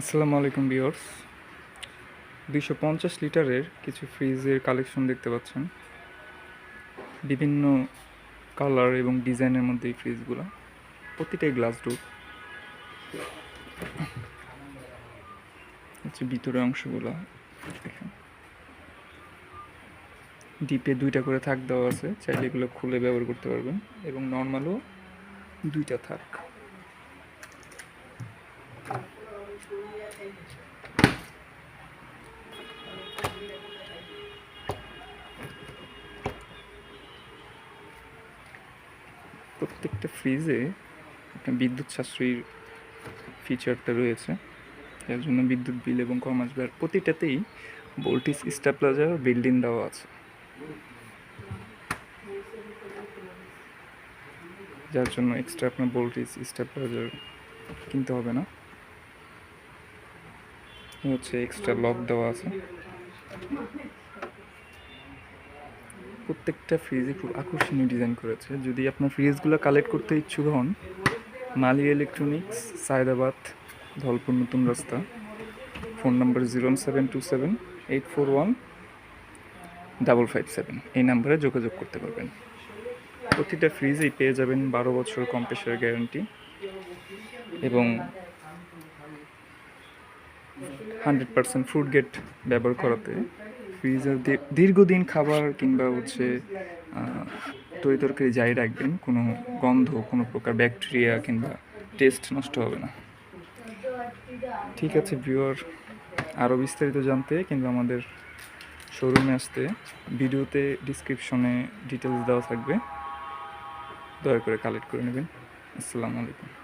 আসসালামু আলাইকুম বিয়র্স দুইশো পঞ্চাশ লিটারের কিছু ফ্রিজের কালেকশন দেখতে পাচ্ছেন। বিভিন্ন কালার এবং ডিজাইনের মধ্যে এই ফ্রিজগুলো। প্রতিটাই গ্লাস ডোর। হচ্ছে ভিতরে অংশগুলো, দেখেন। ডিপে দুইটা করে থাক দেওয়া আছে, চাইলে এগুলো খুলে ব্যবহার করতে পারবেন। এবং নর্মালও দুইটা থাক। প্রত্যেকটা ফ্রিজে আপনার বিদ্যুৎ সাশ্রয়ীর ফিচারটা রয়েছে। যার জন্য বিদ্যুৎ বিল এবং কম আসবে প্রতিটাতেই ভোল্টেজ স্টাপ্লাজার বিল্ডিং দেওয়া আছে। যার জন্য এক্সট্রা আপনার ভোল্টেজ স্টাপ্লাজার কিনতে হবে না। হচ্ছে এক্সট্রা লক দেওয়া আছে। প্রত্যেকটা ফ্রিজে খুব আকর্ষণীয় ডিজাইন করেছে। যদি আপনার ফ্রিজগুলো কালেক্ট করতে ইচ্ছুক হন মালি ইলেকট্রনিক্স সায়দাবাদ, ধলপুর নতুন রাস্তা। Phone number zero seven two seven, eight four one, double five seven. এই নাম্বারে যোগাযোগ করতে পারবেন। প্রতিটা ফ্রিজেই পেয়ে যাবেন বারো বছর কম্প্রেসার গ্যারান্টি। এবং হান্ড্রেড পার্সেন্ট ফ্রুট গেট ব্যবহার করাতে ফ্রিজার দীর্ঘদিন খাবার কিংবা হচ্ছে তরি তরকারি যাই রাখবেন, কোনো গন্ধ, কোনো প্রকার ব্যাকটেরিয়া কিংবা টেস্ট নষ্ট হবে না। ঠিক আছে ভিউয়ার আরও বিস্তারিত জানতে কিংবা আমাদের শোরুমে আসতে ভিডিওতে ডিসক্রিপশনে ডিটেলস দেওয়া থাকবে। দয়া করে কালেক্ট করে নেবেন। আসসালামু আলাইকুম।